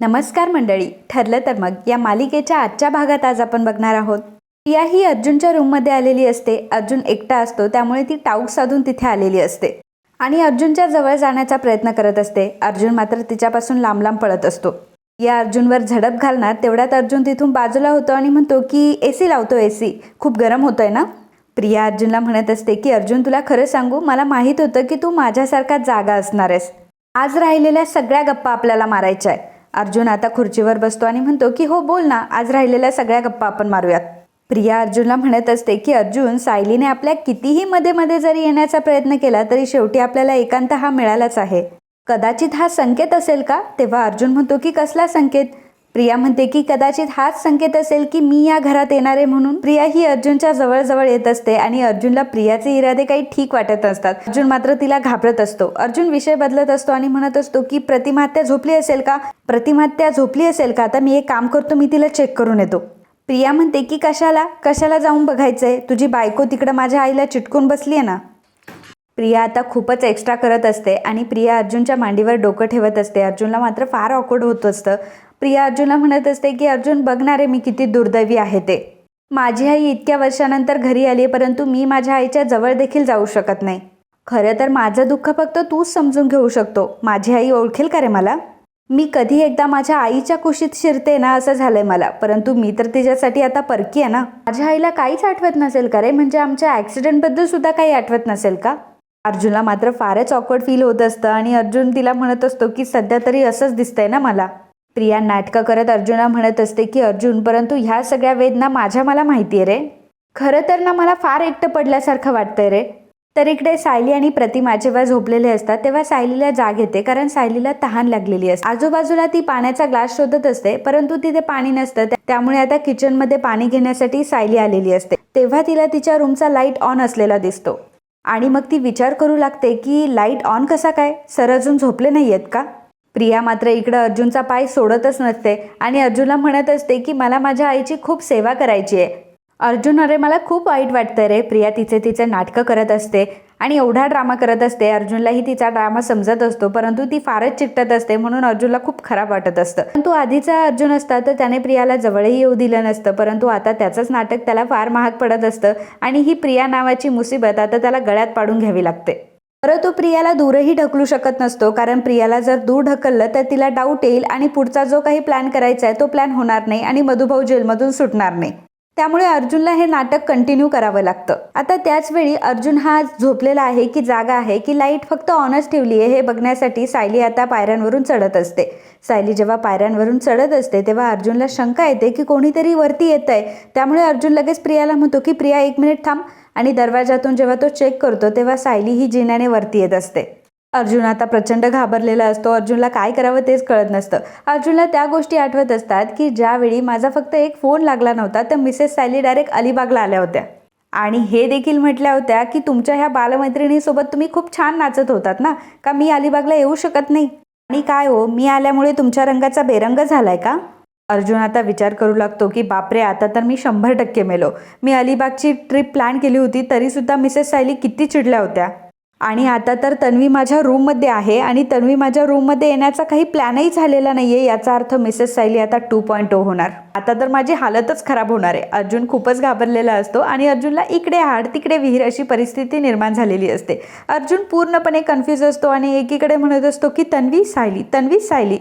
नमस्कार मंडळी ठरलं तर मग या मालिकेच्या आजच्या भागात आज आपण बघणार आहोत. प्रिया ही अर्जुनच्या रूममध्ये आलेली असते. अर्जुन एकटा असतो त्यामुळे ती टाऊक साधून तिथे आलेली असते. आणि अर्जुनच्या जवळ जाण्याचा प्रयत्न करत असते. अर्जुन मात्र तिच्यापासून लांब लांब पळत असतो. या अर्जुनवर झडप घालणार तेवढ्यात अर्जुन तिथून बाजूला होतो आणि म्हणतो की ए सी लावतो ए सी. खूप गरम होतोय ना? प्रिया अर्जुनला म्हणत असते की अर्जुन तुला खरं सांगू मला माहीत होतं की तू माझ्यासारखा जागा असणार आहेस. आज राहिलेल्या सगळ्या गप्पा आपल्याला मारायच्या आहे अर्जुन आता खुर्चीवर बसतो आणि म्हणतो की हो बोल ना आज राहिलेल्या सगळ्या गप्पा आपण मारूयात. प्रिया अर्जुनला म्हणत असते की अर्जुन सायलीने आपल्या कितीही मध्ये मध्ये जरी येण्याचा प्रयत्न केला तरी शेवटी आपल्याला एकांत हा मिळालाच आहे. कदाचित हा संकेत असेल का? तेव्हा अर्जुन म्हणतो की कसला संकेत? प्रिया म्हणते की कदाचित हाच संकेत असेल की मी या घरात येणार आहे म्हणून. प्रिया ही अर्जुनच्या जवळजवळ येत असते आणि अर्जुनला प्रियाचे इरादे काही ठीक वाटत असतात अर्जुन मात्र तिला घाबरत असतो. अर्जुन विषय बदलत असतो आणि म्हणत असतो की प्रतिमात्या झोपली असेल का? प्रतिमात्या झोपली असेल का? आता मी एक काम करतो मी तिला चेक करून येतो. प्रिया म्हणते की कशाला? कशाला जाऊन बघायचंय? तुझी बायको तिकडं माझ्या आईला चिटकून बसली आहे ना? प्रिया आता खूपच एक्स्ट्रा करत असते आणि प्रिया अर्जुनच्या मांडीवर डोकं ठेवत असते. अर्जुनला मात्र फार ऑकवर्ड होत असतं. प्रिया अर्जुनला म्हणत असते की अर्जुन बघणारे मी किती दुर्दैवी आहे ते. माझी आई इतक्या वर्षानंतर घरी आली परंतु मी माझ्या आईच्या जवळ देखील जाऊ शकत नाही. खरं तर माझं दुःख फक्त तूच समजून घेऊ शकतो. माझी आई ओळखेल का रे मला? मी कधी एकदा माझ्या आईच्या कुशीत शिरते ना असं झालंय मला. परंतु मी तर तिच्यासाठी आता परकी आहे ना. माझ्या आईला काहीच आठवत नसेल का रे? म्हणजे आमच्या ॲक्सिडेंटबद्दल सुद्धा काही आठवत नसेल का? अर्जुनला मात्र फारच ऑकवर्ड फील होत असतं आणि अर्जुन तिला म्हणत असतो की सध्या तरी असंच दिसतंय ना मला. प्रिया नाटकं करत अर्जुना म्हणत असते की अर्जुन परंतु ह्या सगळ्या वेदना माझ्या मला माहिती आहे रे. खरं तर ना मला फार एकटं पडल्यासारखं वाटतंय रे. तर इकडे सायली आणि प्रतिमा जेव्हा झोपलेले असतात. तेव्हा सायलीला जाग येते कारण सायलीला तहान लागलेली असते. आजूबाजूला ती पाण्याचा ग्लास शोधत असते परंतु तिथे पाणी नसतं. त्यामुळे आता किचनमध्ये पाणी घेण्यासाठी सायली आलेली असते. तेव्हा तिला तिच्या रूमचा लाइट ऑन असलेला दिसतो. आणि मग ती विचार करू लागते की लाइट ऑन कसा काय? सर अजून झोपले नाही आहेत का? प्रिया मात्र इकडं अर्जुनचा पाय सोडतच नसते आणि अर्जुनला म्हणत असते की मला माझ्या आईची खूप सेवा करायची आहे. अर्जुन अरे मला खूप वाईट वाटतं रे. प्रिया तिचे तिचे नाटकं करत असते आणि एवढा ड्रामा करत असते. अर्जुनलाही तिचा ड्रामा समजत असतो परंतु ती फारच चिकटत असते म्हणून अर्जुनला खूप खराब वाटत असतं. परंतु आधीचा अर्जुन असता तर त्याने प्रियाला जवळही येऊ दिलं नसतं परंतु आता त्याचंच नाटक त्याला फार महाग पडत असतं आणि ही प्रिया नावाची मुसीबत आता त्याला गळ्यात पाडून घ्यावी लागते. खरं तो प्रियाला दूरही ढकलू शकत नसतो कारण प्रियाला जर दूर ढकललं तर तिला डाऊट येईल आणि पुढचा जो काही प्लॅन करायचा आहे तो प्लॅन होणार नाही आणि मधुभाऊ जेलमधून सुटणार नाही. त्यामुळे अर्जुनला हे नाटक कंटिन्यू करावं लागतं. आता त्याच वेळी अर्जुन हा झोपलेला आहे की जागा आहे की लाइट फक्त ऑनच ठेवली आहे हे बघण्यासाठी सायली आता पायऱ्यांवरून चढत असते. सायली जेव्हा पायऱ्यांवरून चढत असते तेव्हा अर्जुनला शंका येते की कोणीतरी वरती येत आहे त्यामुळे अर्जुन लगेच प्रियाला म्हणतो की प्रिया एक मिनिट थांब. आणि दरवाजातून जेव्हा तो चेक करतो तेव्हा सायली ही जिन्याने वरती येत असते. अर्जुन आता प्रचंड घाबरलेला असतो. अर्जुनला काय करावं तेच कळत नसतं. अर्जुनला त्या गोष्टी आठवत असतात की ज्यावेळी माझा फक्त एक फोन लागला नव्हता तर मिसेस सायली डायरेक्ट अलिबागला आल्या होत्या. आणि हे देखील म्हटल्या होत्या की तुमच्या ह्या बालमैत्रिणीसोबत तुम्ही खूप छान नाचत होतात ना? का मी अलिबागला येऊ शकत नाही? आणि काय हो मी आल्यामुळे तुमच्या रंगाचा बेरंग झालाय का? अर्जुन आता विचार करू लागतो की बापरे आता तर मी शंभर टक्के मेलो. मी अलिबागची ट्रिप प्लॅन केली होती तरीसुद्धा मिसेस सायली किती चिडल्या होत्या. आणि आता तर तन्वी माझ्या रूममध्ये आहे आणि तन्वी माझ्या रूममध्ये येण्याचा काही प्लॅनही झालेला नाही आहे याचा अर्थ मिसेस सायली आता टू पॉईंट ओ होणार. आता तर माझी हालतच खराब होणार आहे. अर्जुन खूपच घाबरलेला असतो आणि अर्जुनला इकडे हाड तिकडे विहीर अशी परिस्थिती निर्माण झालेली असते. अर्जुन पूर्णपणे कन्फ्यूज असतो आणि एकीकडे म्हणत असतो की तन्वी सायली तन्वी सायली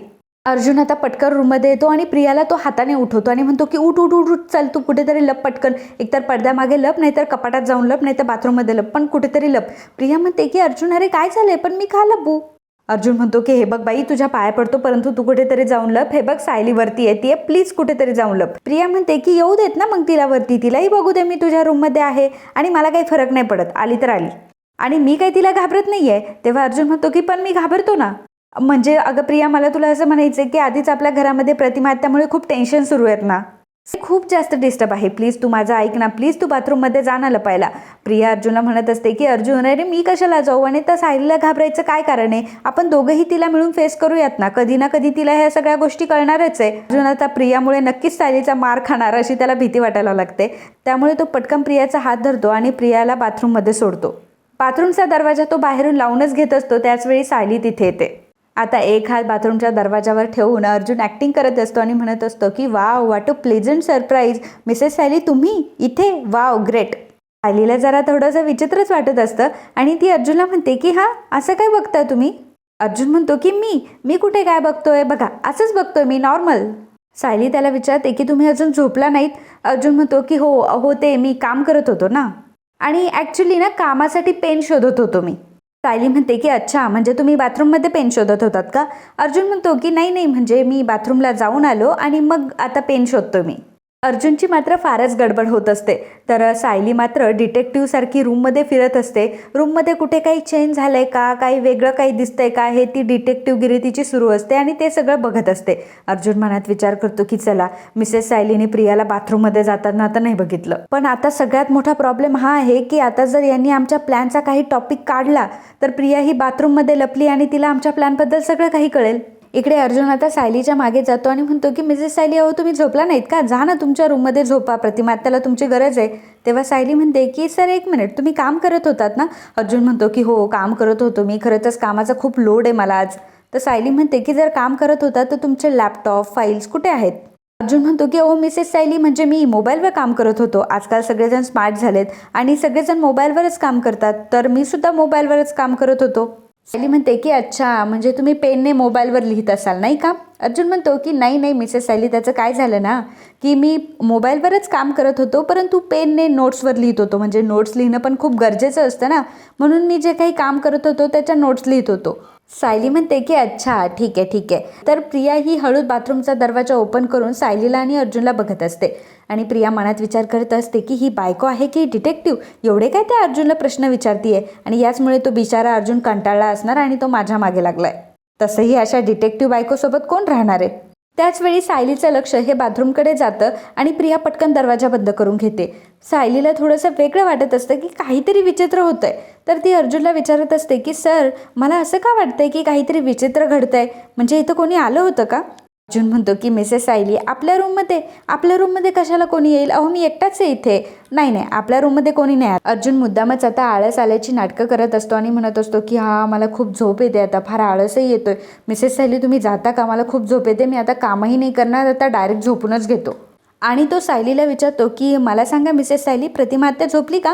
अर्जुन आता पटकन रूममध्ये येतो आणि प्रियाला तो हाताने उठवतो आणि म्हणतो की उठ उठ उठ उठ चल तू कुठेतरी लप पटकन. एकतर पडद्यामागे लप नाहीतर कपाटात जाऊन लप नाहीतर बाथरूममध्ये लप पण कुठेतरी लप. प्रिया म्हणते की अर्जुन अरे काय झालंय? पण मी का लपू अर्जुन म्हणतो की हे बघ बाई तुझ्या पाया पडतो परंतु तू कुठेतरी जाऊन लप. हे बघ सायली वरती येते प्लीज कुठेतरी जाऊन लप. प्रिया म्हणते की येऊ देत ना मग तिला वरती. तिलाही बघू दे मी तुझ्या रूममध्ये आहे आणि मला काही फरक नाही पडत. आली तर आली. आणि मी काही तिला घाबरत नाहीये. तेव्हा अर्जुन म्हणतो की पण मी घाबरतो ना. म्हणजे अगं प्रिया मला तुला असं म्हणायचं की आधीच आपल्या घरामध्ये प्रतिमा त्यामुळे खूप टेन्शन सुरू आहेत ना. खूप जास्त डिस्टर्ब आहे. प्लीज तू माझं ऐक ना. प्लीज तू बाथरूममध्ये जा ना लपायला. प्रिया अर्जुनला म्हणत असते की अर्जुन अरे मी कशाला जाऊ? आणि त्या सायलीला घाबरायचं काय कारण आहे? आपण दोघंही तिला मिळून फेस करूयात ना. कधी ना कधी तिला ह्या सगळ्या गोष्टी कळणारच आहे. अर्जुन आता प्रियामुळे नक्कीच सायलीचा मार खाणार अशी त्याला भीती वाटायला लागते. त्यामुळे तो पटकन प्रियाचा हात धरतो आणि प्रियाला बाथरूममध्ये सोडतो. बाथरूमचा दरवाजा तो बाहेरून लावूनच घेत असतो. त्याचवेळी सायली तिथे येते. आता एक हात बाथरूमच्या दरवाजावर ठेवून अर्जुन ॲक्टिंग करत असतो आणि म्हणत असतो की wow what a pleasant surprise Mrs Sayali तुम्ही इथे? वाव ग्रेट सायलीला जरा थोडंसं विचित्रच वाटत असतं आणि ती अर्जुनला म्हणते की हां असं काय बघता तुम्ही? अर्जुन म्हणतो की मी मी कुठे काय बघतोय? बघा असंच बघतोय मी नॉर्मल सायली त्याला विचारते की तुम्ही अजून झोपला नाहीत? अर्जुन म्हणतो की हो हो ते मी काम करत होतो ना. आणि ॲक्च्युली ना कामासाठी पेन शोधत होतो मी. सायली म्हणते की अच्छा म्हणजे तुम्ही बाथरूममध्ये पेन शोधत होतात का? अर्जुन म्हणतो की नाही नाही म्हणजे मी बाथरूमला जाऊन आलो आणि मग आता पेन शोधतो मी. अर्जुनची मात्र फारच गडबड होत असते. तर सायली मात्र डिटेक्टिव्हसारखी रूममध्ये फिरत असते. रूममध्ये कुठे काही चेंज झालंय का? काही वेगळं काही दिसतंय का? हे ती डिटेक्टिव्हगिरी तिची सुरू असते आणि ते सगळं बघत असते. अर्जुन मनात विचार करतो की चला मिसेस सायलीने प्रियाला बाथरूममध्ये जाताना आता नाही बघितलं. पण आता सगळ्यात मोठा प्रॉब्लेम हा आहे की आता जर यांनी आमच्या प्लॅनचा काही टॉपिक काढला तर प्रिया ही बाथरूममध्ये लपली आणि तिला आमच्या प्लॅनबद्दल सगळं काही कळेल. इकडे अर्जुन आता सायलीच्या मागे जातो आणि म्हणतो की मिसेस सायली अहो तुम्ही झोपला नाहीत का? जा ना तुमच्या रूममध्ये झोपा. प्रतिमा त्याला तुमची गरज आहे. तेव्हा सायली म्हणते की सर एक मिनिट तुम्ही काम करत होतात ना? अर्जुन म्हणतो की हो काम करत होतो मी. खरंच कामाचा खूप लोड आहे मला आज. तर सायली म्हणते की जर काम करत होता तर तुमचे लॅपटॉप फाईल्स कुठे आहेत? अर्जुन म्हणतो की अहो मिसेस सायली म्हणजे मी मोबाईलवर काम करत होतो. आजकाल सगळेजण स्मार्ट झालेत आणि सगळेजण मोबाईलवरच काम करतात. तर मी सुद्धा मोबाईलवरच काम करत होतो. सायली म्हणते की अच्छा म्हणजे तुम्ही पेनने मोबाईलवर लिहित असाल नाही का? अर्जुन म्हणतो की नाही नाही मिसेस सायली त्याचं काय झालं ना की मी मोबाईलवरच काम करत होतो परंतु पेनने नोट्सवर लिहित होतो म्हणजे नोट्स लिहिणं पण खूप गरजेचं असतं ना म्हणून मी जे काही काम करत होतो त्याच्या नोट्स लिहित होतो. सायली म्हणते की अच्छा ठीक आहे ठीक आहे. तर प्रिया ही हळूद बाथरूमचा दरवाजा ओपन करून सायलीला आणि अर्जुनला बघत असते. आणि प्रिया मनात विचार करत असते की ही बायको आहे की डिटेक्टिव्ह? एवढे काय त्या अर्जुनला प्रश्न विचारतीये? आणि याचमुळे तो बिचारा अर्जुन कंटाळला असणार आणि तो माझ्या मागे लागलाय. तसंही अशा डिटेक्टिव्ह बायकोसोबत कोण राहणार आहे? त्याचवेळी सायलीचं लक्ष हे बाथरूमकडे जातं आणि प्रिया पटकन दरवाजा बंद करून घेते. सायलीला थोडंसं वेगळं वाटत असतं की काहीतरी विचित्र होतंय. तर ती अर्जुनला विचारत असते की सर मला असं का वाटतंय की काहीतरी विचित्र घडतंय? म्हणजे इथं कोणी आलं होतं का? अर्जुन म्हणतो की मिसेस सायली आपल्या रूममध्ये आपल्या रूममध्ये कशाला कोणी येईल? अहो मी एकटाच आहे इथे. नाही नाही आपल्या रूममध्ये कोणी नाही. अर्जुन मुद्दामच आता आळस आल्याची नाटकं करत असतो आणि म्हणत असतो की हा मला खूप झोप येते आता फार आळसही येतोय. मिसेस सायली तुम्ही जाता का? मला खूप झोप येते. मी आता कामही नाही करणार आता डायरेक्ट झोपूनच घेतो. आणि तो सायलीला विचारतो की मला सांगा मिसेस सायली प्रतिमा आत्या झोपली का?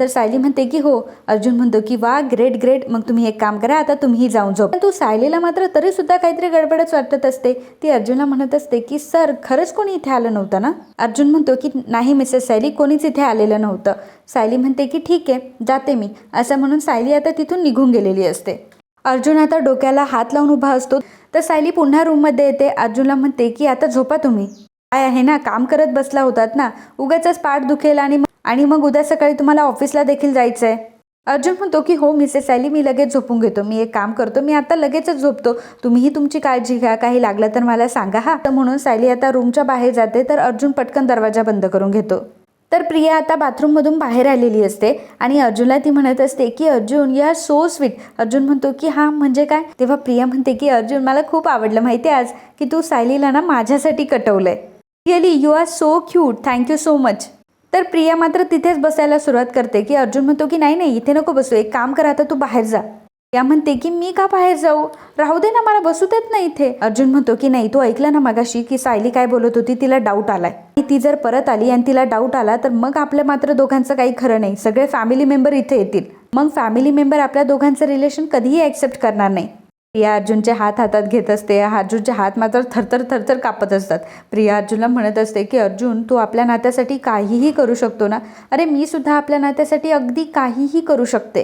तर सायली म्हणते की हो. अर्जुन म्हणतो की वा ग्रेट ग्रेट. मग तुम्ही एक काम करा आता तुम्ही जाऊन झोप. तू सायलीला मात्र तरी सुद्धा काहीतरी गडबडच वाटत असते. ती अर्जुनला म्हणत असते की सर खरंच कोणी इथे आलं नव्हतं ना? अर्जुन म्हणतो की नाही मिसेस सायली कोणीच इथे आलेलं नव्हतं. सायली म्हणते की ठीक आहे जाते मी. असं म्हणून सायली आता तिथून निघून गेलेली असते. अर्जुन आता डोक्याला हात लावून उभा असतो. तर सायली पुन्हा रूममध्ये येते. अर्जुनला म्हणते की आता झोपा तुम्ही. काय आहे ना काम करत बसला होतात ना उगाच पाठ दुखेल आणि आणि मग उद्या सकाळी तुम्हाला ऑफिसला देखील जायचं आहे अर्जुन म्हणतो की हो मिसेस सायली मी लगेच झोपून घेतो. मी एक काम करतो. मी आता लगेचच झोपतो. तुम्हीही तुमची काळजी घ्या. काही लागलं तर मला सांगा हा. तर म्हणून सायली आता रूमच्या बाहेर जाते तर अर्जुन पटकन दरवाजा बंद करून घेतो. तर प्रिया आता बाथरूममधून बाहेर आलेली असते आणि अर्जुनला ती म्हणत असते की अर्जुन या सो स्वीट अर्जुन म्हणतो की हा म्हणजे काय? तेव्हा प्रिया म्हणते की अर्जुन मला खूप आवडलं. माहिती आहे आज की तू सायलीला ना माझ्यासाठी कटवलंय. Really you are so cute thank you so much तर प्रिया मात्र तिथेच बसायला सुरुवात करते की अर्जुन म्हणतो की नाही नाही इथे नको बसू. एक काम कर आता तू बाहेर जा. या म्हणते की मी का बाहेर जाऊ? राहू दे ना मला बसू देत नाही इथे. अर्जुन म्हणतो की नाही तू ऐकलं ना मगाशी की सायली काय बोलत होती? तिला डाऊट आलाय. ती जर परत आली आणि तिला डाऊट आला तर मग आपल्या मात्र दोघांचं काही खरं नाही. सगळे फॅमिली मेंबर इथे येतील. मग फॅमिली मेंबर आपल्या दोघांचं रिलेशन कधीही ॲक्सेप्ट करणार नाही. प्रिया अर्जुनचे हात हातात घेत असते. अर्जुनचे हात मात्र थरथर थरथर कापत असतात. प्रिया अर्जुनला म्हणत असते की अर्जुन तू आपल्या नात्यासाठी काहीही करू शकतो ना? अरे मी सुद्धा आपल्या नात्यासाठी अगदी काहीही करू शकते.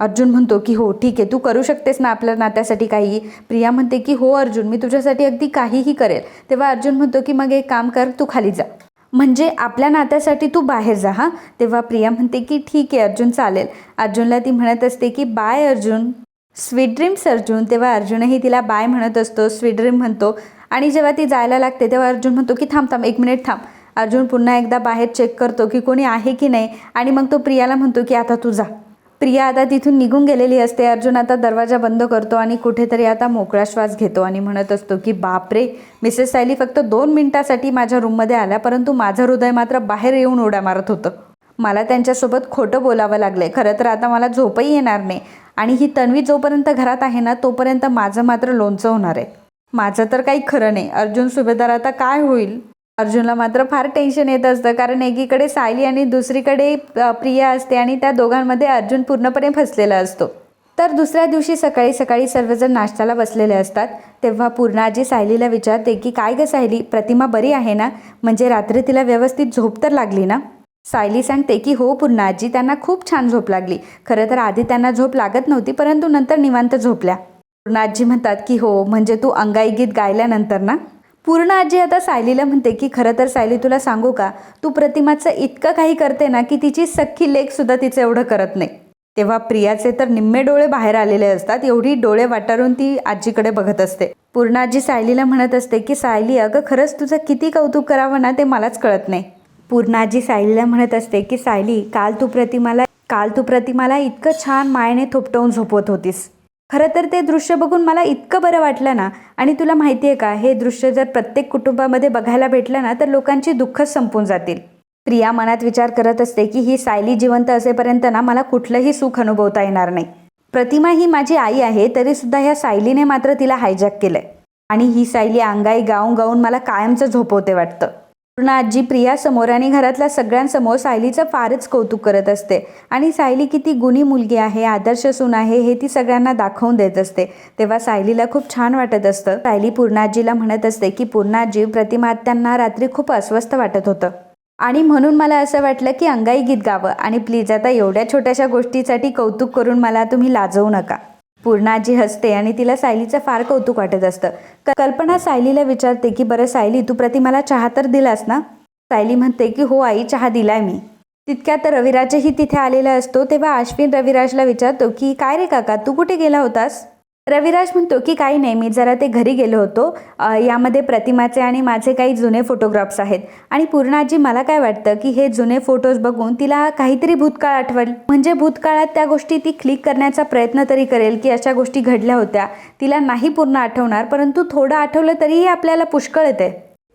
अर्जुन म्हणतो की हो ठीक आहे तू करू शकतेस ना आपल्या नात्यासाठी काही? प्रिया म्हणते की हो अर्जुन मी तुझ्यासाठी अगदी काहीही करेल. तेव्हा अर्जुन म्हणतो की मग एक काम कर तू खाली जा. म्हणजे आपल्या नात्यासाठी तू बाहेर जा हां? तेव्हा प्रिया म्हणते की ठीक आहे अर्जुन चालेल. अर्जुनला ती म्हणत असते की bye Arjun. Sweet dreams Arjun तेव्हा अर्जुनही तिला बाय म्हणत असतो स्वीट ड्रीम म्हणतो. आणि जेव्हा ती जायला लागते तेव्हा अर्जुन म्हणतो की थांब थांब एक मिनिट थांब. अर्जुन पुन्हा एकदा बाहेर चेक करतो की कोणी आहे की नाही. आणि मग तो प्रियाला म्हणतो की आता तू जा. प्रिया आता तिथून निघून गेलेली असते. अर्जुन आता दरवाजा बंद करतो आणि कुठेतरी आता मोकळा श्वास घेतो आणि म्हणत असतो की बापरे मिसेस सायली फक्त दोन मिनिटासाठी माझ्या रूममध्ये आल्या परंतु माझं हृदय मात्र बाहेर येऊन उड्या मारत होतं. मला त्यांच्यासोबत खोटं बोलावं लागलं आहे खरं तर आता मला झोपही येणार नाही. आणि ही तन्वी जोपर्यंत घरात आहे ना तोपर्यंत माझं मात्र लोणचं होणार आहे. माझं तर काही खरं नाही. अर्जुन सुभेदार आता काय होईल? अर्जुनला मात्र फार टेन्शन येत असतं. कारण एकीकडे सायली आणि दुसरीकडे प्रिया असते आणि त्या दोघांमध्ये अर्जुन पूर्णपणे फसलेला असतो. तर दुसऱ्या दिवशी सकाळी सकाळी सर्वजण नाश्त्याला बसलेले असतात. तेव्हा पूर्णाजी सायलीला विचारते की काय गं सायली? प्रतिमा बरी आहे ना? म्हणजे रात्री तिला व्यवस्थित झोप तर लागली ना? सायली सांगते की हो पूर्ण आजी त्यांना खूप छान झोप लागली. खरं तर आधी त्यांना झोप लागत नव्हती परंतु नंतर निवांत झोपल्या. पूर्ण आजी म्हणतात की हो म्हणजे तू अंगाई गीत गायल्यानंतर ना? पूर्ण आजी आता सायलीला म्हणते की खरं तर सायली तुला सांगू का? तू प्रतिमाचं इतकं काही करते ना की तिची सख्खी लेख सुद्धा तिचं एवढं करत नाही. तेव्हा प्रियाचे तर निम्मे डोळे बाहेर आलेले असतात एवढी डोळे वाटारून ती आजीकडे बघत असते. पूर्ण आजी सायलीला म्हणत असते की सायली अगं खरंच तुझं किती कौतुक करावं ना ते मलाच कळत नाही. पूर्णाजी सायलीला म्हणत असते की सायली काल तू प्रतिमाला काल तू प्रतिमाला इतकं छान मायेने थोपटवून झोपवत होतीस. खरं तर ते दृश्य बघून मला इतकं बरं वाटलं ना. आणि तुला माहिती आहे का हे दृश्य जर प्रत्येक कुटुंबामध्ये बघायला भेटलं ना तर लोकांची दुःखच संपून जातील. प्रिया मनात विचार करत असते की ही सायली जिवंत असेपर्यंत ना मला कुठलंही सुख अनुभवता येणार नाही. प्रतिमा ही माझी आई आहे तरीसुद्धा ह्या सायलीने मात्र तिला हायजॅक केलंय. आणि ही सायली अंगाई गाऊन गाऊन मला कायमचं झोपवते वाटतं. पूर्ण आजी प्रिया समोर आणि घरातल्या सगळ्यांसमोर सायलीचं फारच कौतुक करत असते. आणि सायली किती गुणी मुलगी आहे आदर्श सून आहे हे ती सगळ्यांना दाखवून देत असते. तेव्हा सायलीला खूप छान वाटत असतं. सायली पूर्णाजीला म्हणत असते की पूर्णाजी प्रतिमात्यांना रात्री खूप अस्वस्थ वाटत होतं. आणि म्हणून मला असं वाटलं की अंगाई गीत गावं. आणि प्लीज आता एवढ्या छोट्याशा गोष्टीसाठी कौतुक करून मला तुम्ही लाजवू नका. पूर्णाजी हसते आणि तिला सायलीचं फार कौतुक वाटत असतं. कल्पना सायलीला विचारते की बरं सायली तू प्रतिमाला चहा तर दिलास ना? सायली म्हणते की हो आई चहा दिलाय मी. तितक्यात रविराजही तिथे आलेला असतो तेव्हा आश्विन रविराजला विचारतो की काय रे काका तू कुठे गेला होतास? रविराज म्हणतो की काही नाही मी जरा ते घरी गेलो होतो. यामध्ये प्रतिमाचे आणि माझे काही जुने फोटोग्राफ्स आहेत. आणि पूर्णाजी मला काय वाटतं की हे जुने फोटोज बघून तिला काहीतरी भूतकाळ आठवेल म्हणजे भूतकाळात त्या गोष्टी ती क्लिक करण्याचा प्रयत्न तरी करेल की अशा गोष्टी घडल्या होत्या. तिला नाही पूर्ण आठवणार परंतु थोडं आठवलं तरीही आपल्याला पुष्कळ येते.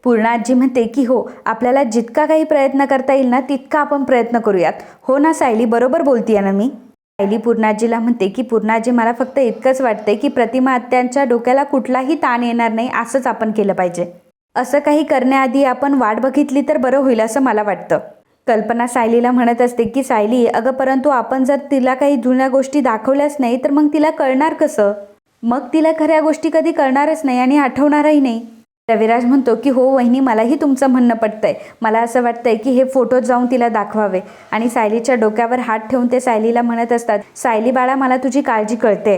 पूर्णाजी म्हणते की हो आपल्याला जितका काही प्रयत्न करता येईल ना तितका आपण प्रयत्न करूयात. हो ना सायली बरोबर बोलतीये ना मी? सायली पूर्णाजीला म्हणते की पूर्णाजी मला फक्त इतकंच वाटतंय की प्रतिमा आत्यांच्या डोक्याला कुठलाही ताण येणार नाही असंच आपण केलं पाहिजे. असं काही करण्याआधी आपण वाट बघितली तर बरं होईल असं मला वाटतं. कल्पना सायलीला म्हणत असते की सायली अगं परंतु आपण जर तिला काही जुन्या गोष्टी दाखवल्याच नाही तर मग तिला कळणार कसं? मग तिला खऱ्या गोष्टी कधी कळणारच नाही आणि आठवणारही नाही. रविराज म्हणतो की हो वहिनी मलाही तुमचं म्हणणं पटतंय. मला असं वाटतंय की हे फोटो जाऊन तिला दाखवावे. आणि सायलीच्या डोक्यावर हात ठेवून ते सायलीला म्हणत असतात सायली बाळा मला तुझी काळजी कळते.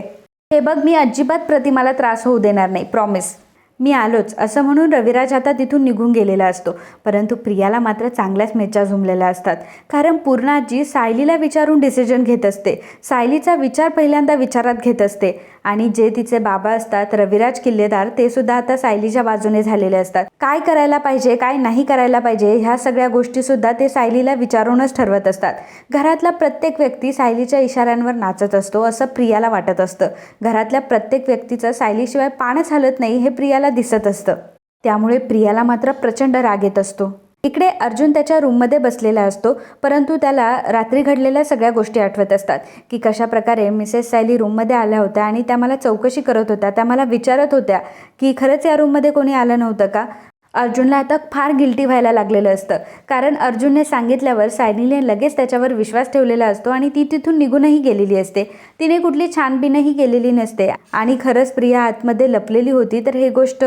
हे बघ मी अजिबात प्रतिमाला त्रास होऊ देणार नाही प्रॉमिस मी आलोच. असं म्हणून रविराज आता तिथून निघून गेलेला असतो. परंतु प्रियाला मात्र चांगल्याच मेचा झुमलेल्या असतात. कारण पूर्णाजी सायलीला विचारून डिसिजन घेत असते. सायलीचा विचार पहिल्यांदा विचारात घेत असते. आणि जे तिचे बाबा असतात रविराज किल्लेदार ते सुद्धा आता सायलीच्या बाजूने झालेले असतात. काय करायला पाहिजे काय नाही करायला पाहिजे ह्या सगळ्या गोष्टी सुद्धा ते सायलीला विचारूनच ठरवत असतात. घरातला प्रत्येक व्यक्ती सायलीच्या इशाऱ्यांवर नाचत असतो असं प्रियाला वाटत असतं. घरातल्या प्रत्येक व्यक्तीचं सायलीशिवाय पाणच हलत नाही हे प्रियाला दिसत असतं. त्यामुळे प्रियाला मात्र प्रचंड राग येत असतो. इकडे अर्जुन त्याच्या रूममध्ये बसलेला असतो परंतु त्याला रात्री घडलेल्या सगळ्या गोष्टी आठवत असतात की कशा प्रकारे मिसेस सायली रूममध्ये आल्या होत्या आणि त्या मला चौकशी करत होत्या त्या मला विचारत होत्या की खरंच या रूममध्ये कोणी आलं नव्हतं का? अर्जुनला आता फार गिल्टी व्हायला लागलेलं असतं कारण अर्जुनने सांगितल्यावर सायलीने लगेच त्याच्यावर विश्वास ठेवलेला असतो आणि ती तिथून निघूनही गेलेली असते. तिने कुठली छानबीनही केलेली नसते आणि खरंच प्रिया आतमध्ये लपलेली होती तर हे गोष्ट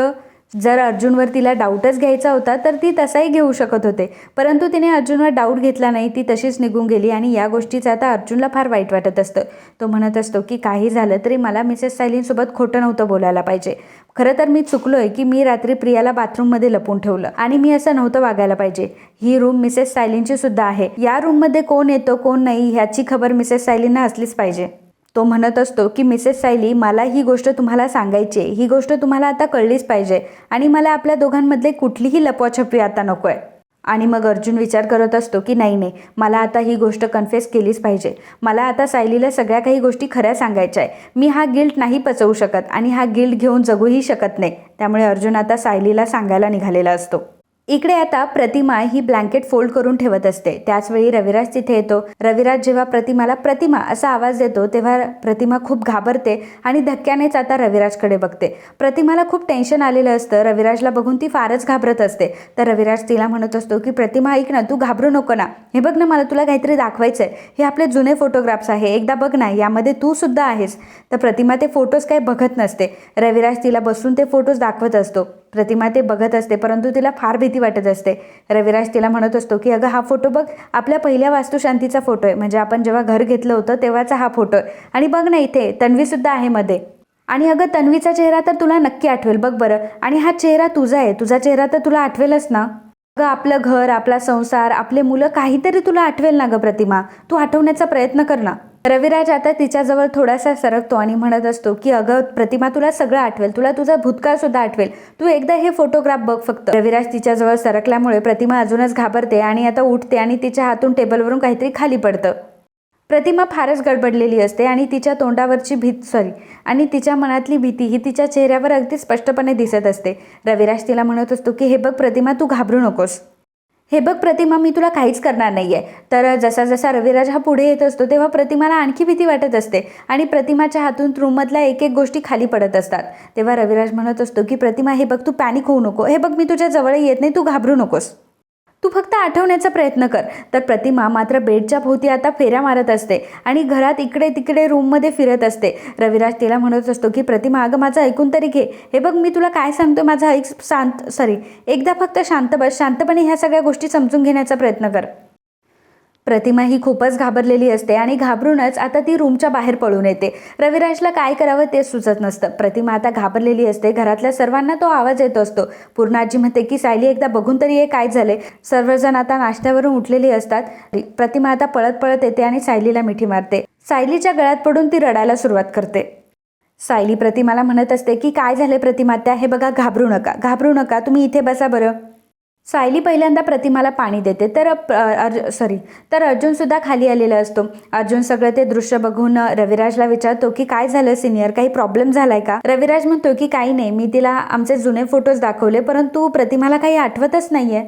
जर अर्जुनवर तिला डाऊटच घ्यायचा होता तर ती तसाही घेऊ शकत होते. परंतु तिने अर्जुनवर डाऊट घेतला नाही ती तशीच निघून गेली आणि या गोष्टीचं आता अर्जुनला फार वाईट वाटत असतं. तो म्हणत असतो की काही झालं तरी मला मिसेस सायलींसोबत खोटं नव्हतं बोलायला पाहिजे. खरं तर मी चुकलोय की मी रात्री प्रियाला बाथरूममध्ये लपून ठेवलं आणि मी असं नव्हतं वागायला पाहिजे. ही रूम मिसेस सायलींची सुद्धा आहे. या रूममध्ये कोण येतो कोण नाही ह्याची खबर मिसेस सायलींना असलीच पाहिजे. तो म्हणत असतो की मिसेस सायली मला ही गोष्ट तुम्हाला सांगायची आहे. ही गोष्ट तुम्हाला आता कळलीच पाहिजे आणि मला आपल्या दोघांमधले कुठलीही लपवाछपवी आता नको आहे आणि मग अर्जुन विचार करत असतो की नाही नाही मला आता ही गोष्ट कन्फेस केलीच पाहिजे. मला आता सायलीला सगळ्या काही गोष्टी खऱ्या सांगायच्या आहे. मी हा गिल्ट नाही पचवू शकत आणि हा गिल्ट घेऊन जगूही शकत नाही. त्यामुळे अर्जुन आता सायलीला सांगायला निघालेला असतो. इकडे आता प्रतिमा ही ब्लँकेट फोल्ड करून ठेवत असते. त्याचवेळी रविराज तिथे येतो. रविराज जेव्हा प्रतिमाला प्रतिमा असा आवाज देतो तेव्हा प्रतिमा खूप घाबरते आणि धक्क्यानेच आता रविराजकडे बघते. प्रतिमाला खूप टेन्शन आलेलं असतं. रविराजला बघून ती फारच घाबरत असते. तर रविराज तिला म्हणत असतो की प्रतिमा ऐक ना तू घाबरू नको ना. हे बघ ना मला तुला काहीतरी दाखवायचं आहे हे आपले जुने फोटोग्राफ्स आहे. एकदा बघ ना यामध्ये तू सुद्धा आहेस. तर प्रतिमा ते फोटोज काही बघत नसते. रविराज तिला बसून ते फोटोज दाखवत असतो. प्रतिमा ते बघत असते परंतु तिला फार भीती वाटत असते. रविराज तिला म्हणत असतो की अगं हा फोटो बघ. आपल्या पहिल्या वास्तुशांतीचा फोटो आहे. म्हणजे आपण जेव्हा घर घेतलं होतं तेव्हाचा हा फोटो आहे. आणि बघ ना इथे तन्वीसुद्धा आहे मध्ये. आणि अगं तन्वीचा चेहरा तर तुला नक्की आठवेल. बघ बरं. आणि हा चेहरा तुझा आहे. तुझा चेहरा तर तुला आठवेलच ना? अगं आपलं घर आपला संसार आपले मुलं काहीतरी तुला आठवेल ना गं प्रतिमा. तू आठवण्याचा प्रयत्न कर ना. रविराज आता तिच्याजवळ थोडासा सरकतो आणि म्हणत असतो की अगं प्रतिमा तुला सगळं आठवेल. तुला तुझा भूतकाळ सुद्धा आठवेल. तू एकदा हे फोटोग्राफ बघ फक्त. रविराज तिच्याजवळ सरकल्यामुळे प्रतिमा अजूनच घाबरते आणि आता उठते आणि तिच्या हातून टेबलवरून काहीतरी खाली पडतं. प्रतिमा फारच गडबडलेली असते आणि तिच्या तोंडावरची भीत सॉरी आणि तिच्या मनातली भीती ही तिच्या चेहऱ्यावर अगदी स्पष्टपणे दिसत असते. रविराज तिला म्हणत असतो की हे बघ प्रतिमा तू घाबरू नकोस. हे बघ प्रतिमा मी तुला काहीच करणार नाही आहे तर जसा जसा रविराज हा पुढे येत असतो तेव्हा प्रतिमाला आणखी भीती वाटत असते आणि प्रतिमाच्या हातून रूममधल्या एक एक गोष्टी खाली पडत असतात. तेव्हा रविराज म्हणत असतो की प्रतिमा हे बघ तू पॅनिक होऊ नको. हे बघ मी तुझ्या जवळ येत नाही. तू घाबरू नकोस. तू फक्त आठवण्याचा प्रयत्न कर. तर प्रतिमा मात्र बेडच्या भोवती आता फेऱ्या मारत असते आणि घरात इकडे तिकडे रूममध्ये फिरत असते. रविराज तिला म्हणत असतो की प्रतिमा अगं माझं ऐकून तरी घे. हे बघ मी तुला काय सांगतो माझं ऐक शांत सॉरी एकदा फक्त शांत बस. शांतपणे ह्या सगळ्या गोष्टी समजून घेण्याचा प्रयत्न कर. प्रतिमा ही खूपच घाबरलेली असते आणि घाबरूनच आता ती रूमच्या बाहेर पळून येते. रविराजला काय करावं ते सुचत नसतं. प्रतिमा आता घाबरलेली असते. घरातल्या सर्वांना तो आवाज येत असतो. पूर्णाजी म्हणते की सायली एकदा बघून तरी हे काय झाले सर्वजण आता नाश्त्यावरून उठलेली असतात. प्रतिमा आता पळत पळत येते आणि सायलीला मिठी मारते. सायलीच्या गळ्यात पडून ती रडायला सुरुवात करते. सायली प्रतिमाला म्हणत असते की काय झाले प्रतिमा? त्या हे बघा घाबरू नका. घाबरू नका. तुम्ही इथे बसा बरं. सायली पहिल्यांदा प्रतिमाला पाणी देते. तर सॉरी तर अर्जुनसुद्धा खाली आलेला असतो. अर्जुन सगळं ते दृश्य बघून रविराजला विचारतो की काय झालं सिनियर काही प्रॉब्लेम झालाय का? रविराज म्हणतो की काही नाही. मी तिला आमचे जुने फोटोज दाखवले परंतु प्रतिमाला काही आठवतच नाहीये.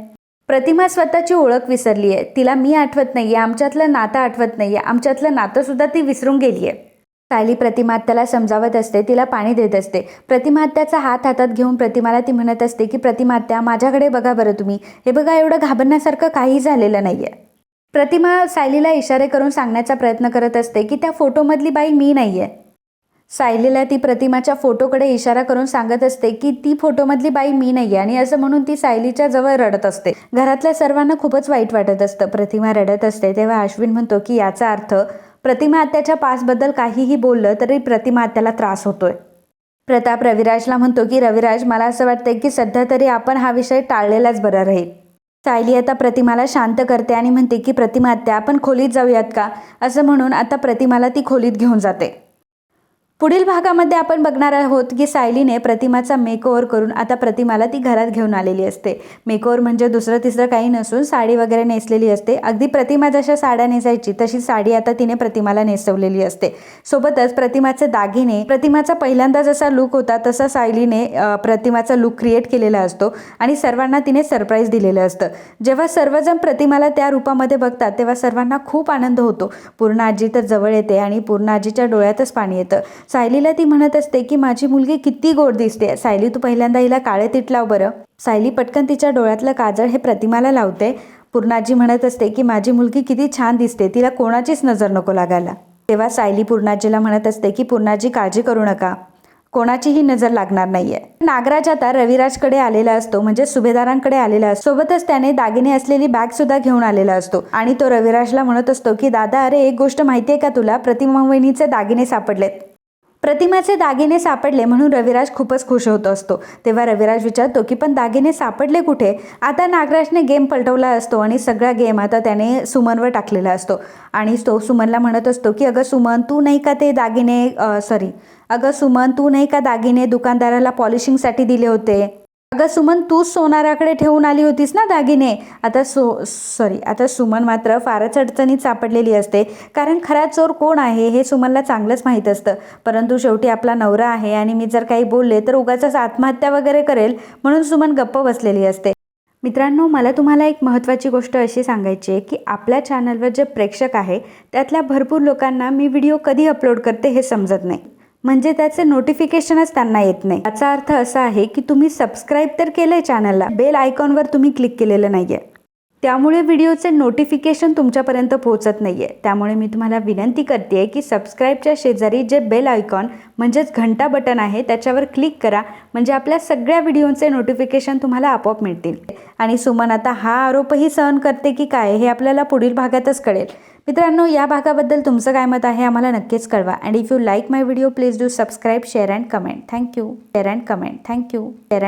प्रतिमा स्वतःची ओळख विसरली आहे तिला मी आठवत नाहीये. आमच्यातलं नातं आठवत नाहीये. आमच्यातलं नातं सुद्धा ती विसरून गेली आहे सायली प्रतिमात्याला समजावत असते तिला पाणी देत असते. प्रतिमात्याचा हात हातात घेऊन प्रतिमाला ती म्हणत असते की प्रतिमात्या माझ्याकडे बघा बरं तुम्ही. हे बघा एवढं घाबरण्यासारखं काही झालेलं नाही आहे प्रतिमा सायलीला इशारे करून सांगण्याचा प्रयत्न करत असते की त्या फोटोमधली बाई मी नाही आहे सायलीला ती प्रतिमाच्या फोटोकडे इशारा करून सांगत असते की ती फोटोमधली बाई मी नाही आहे आणि असं म्हणून ती सायलीच्या जवळ रडत असते. घरातल्या सर्वांना खूपच वाईट वाटत असतं. प्रतिमा रडत असते तेव्हा अश्विन म्हणतो की याचा अर्थ प्रतिमा आत्याच्या पासबद्दल काहीही बोललं तरी प्रतिमा आत्याला त्रास होतोय. प्रताप रविराजला म्हणतो की रविराज मला असं वाटतंय की सध्या तरी आपण हा विषय टाळलेलाच बरा राहील. सायली आता प्रतिमाला शांत करते आणि म्हणते की प्रतिमा आत्या आपण खोलीत जाऊयात का? असं म्हणून आता प्रतिमाला ती खोलीत घेऊन जाते. पुढील भागामध्ये आपण बघणार आहोत की सायलीने प्रतिमाचा मेकओव्हर करून आता प्रतिमाला ती घरात घेऊन आलेली असते. मेकओव्हर म्हणजे दुसरं तिसरं काही नसून साडी वगैरे नेसलेली असते. अगदी प्रतिमा जशा साड्या नेसायची तशी साडी आता तिने प्रतिमाला नेसवलेली असते. सोबतच प्रतिमाचे दागिने प्रतिमाचा पहिल्यांदा जसा लुक होता तसा सायलीने प्रतिमाचा लुक क्रिएट केलेला असतो आणि सर्वांना तिने सरप्राईज दिलेलं असतं. जेव्हा सर्वजण प्रतिमाला त्या रूपामध्ये बघतात तेव्हा सर्वांना खूप आनंद होतो. पूर्ण आजी तर जवळ येते आणि पूर्ण आजीच्या डोळ्यातच पाणी येतं. सायलीला ती म्हणत असते की माझी मुलगी किती गोड दिसते. सायली तू पहिल्यांदा हिला काळे तीट लाव बरं. सायली पटकन तिच्या डोळ्यातलं काजळ हे प्रतिमाला लावते. पूर्णाजी म्हणत असते की माझी मुलगी किती छान दिसते. तिला कोणाचीच नजर नको लागायला. तेव्हा सायली पूर्णाजीला म्हणत असते की पूर्णाजी काळजी करू नका. कोणाचीही नजर लागणार नाहीये. नागराज आता रविराजकडे आलेला असतो म्हणजे सुभेदारांकडे आलेला असतो. सोबतच त्याने दागिने असलेली बॅग सुद्धा घेऊन आलेला असतो. आणि तो रविराजला म्हणत असतो की दादा अरे एक गोष्ट माहितीये का तुला? प्रतिमा वहिनीचे दागिने सापडलेत. प्रतिमाचे दागिने सापडले म्हणून रविराज खूपच खुश होत असतो. तेव्हा रविराज विचारतो की पण दागिने सापडले कुठे? आता नागराजने गेम पलटवला असतो आणि सगळा गेम आता त्याने सुमनवर टाकलेला असतो. आणि तो सुमनला म्हणत असतो की अगं सुमन तू नाही का ते दागिने सॉरी अगं सुमन तू नाही का दागिने दुकानदाराला पॉलिशिंगसाठी दिले होते? अगं सुमन तूच सोनाराकडे ठेवून आली होतीस ना दागिने? आता सो सॉरी आता सुमन मात्र फारच अडचणीत सापडलेली असते. कारण खरा चोर कोण आहे हे सुमनला चांगलंच माहीत असतं. परंतु शेवटी आपला नवरा आहे आणि मी जर काही बोलले तर उगाच आत्महत्या वगैरे करेल म्हणून सुमन गप्प बसलेली असते. मित्रांनो मला तुम्हाला एक महत्त्वाची गोष्ट अशी सांगायची आहे की आपल्या चॅनलवर जे प्रेक्षक आहे त्यातल्या भरपूर लोकांना मी व्हिडिओ कधी अपलोड करते हे समजत नाही. म्हणजे त्याचे नोटिफिकेशनच त्यांना येत नाही. याचा अर्थ असा आहे की तुम्ही सबस्क्राईब तर केलं आहे चॅनलला बेल आयकॉनवर तुम्ही क्लिक केलेलं नाही आहे त्यामुळे व्हिडिओचे नोटिफिकेशन तुमच्यापर्यंत पोहोचत नाही आहे त्यामुळे मी तुम्हाला विनंती करते आहे की सबस्क्राईबच्या शेजारी जे बेल आयकॉन म्हणजेच घंटा बटन आहे त्याच्यावर क्लिक करा. म्हणजे आपल्या सगळ्या व्हिडिओचे नोटिफिकेशन तुम्हाला आपोआप मिळतील. आणि सुमन आता हा आरोपही सहन करते की काय हे आपल्याला पुढील भागातच कळेल. मित्रांनो या भागाबद्दल तुमचं काय मत आहे आम्हाला नक्कीच कळवा. And if you like my video please do subscribe share and comment thank you share and comment thank you share